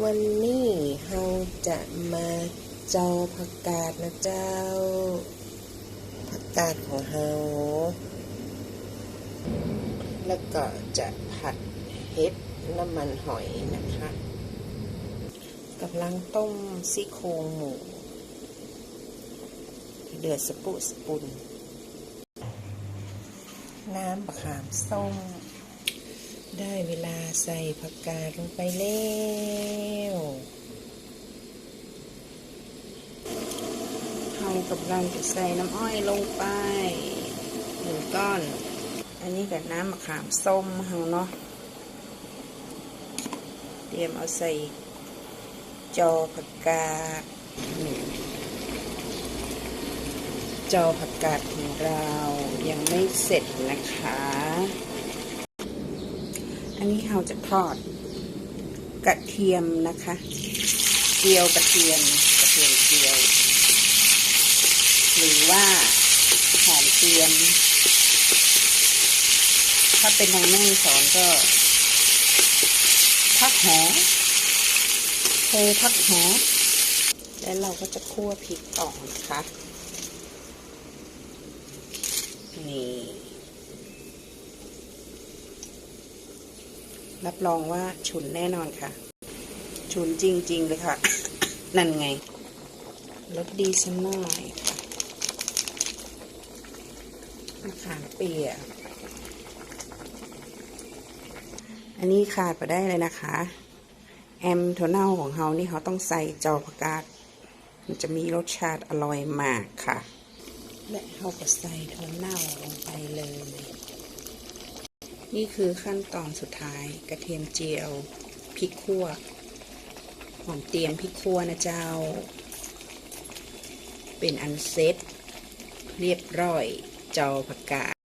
วันนี้เราจะมาจอผักกาดนะเจ้า ผักกาดของเราแล้วก็จะผัดเห็ดน้ำมันหอยนะคะกำลังต้มซี่โครงหมู เดือดสปุสปุน น้ำบะขามส้ม ได้เวลาใส่ผักกาดลงไปแล้ว เรากำลังจะใส่น้ำอ้อยลงไปหนึ่งก้อน อันนี้กับน้ำมะขามส้มเฮาเนาะ เตรียมเอาใส่จอผักกาดจอผักกาดของเรายังไม่เสร็จนะคะ อันนี้เราจะทอด กระเทียมนะคะเจียวกระเทียมกระเทียมเจียว หรือว่าหอมเทียม ถ้าเป็นทางแม่สอนก็พักหอมโคพักหอแล้วเราก็จะคั่วพริกต่อนะคะ นี่ รับรองว่าฉุนแน่นอนค่ะ ฉุนจริง ๆ เลยค่ะ นั่นไงรสดีสักหน่อยค่ะมะขามเปียกอันนี้ขาดไปได้เลยนะคะ แอมโทน่าของเขานี่เขาต้องใส่จอผักกาดมันจะมีรสชาติอร่อยมากค่ะ และเขาก็ใส่โทน่าล นี่คือขั้นตอนสุดท้าย กระเทียมเจียวพริกขั่วหอมเตรียมพริกขั่วนะเจ้า เป็นอันเซ็ตเรียบร้อยจอผักกาด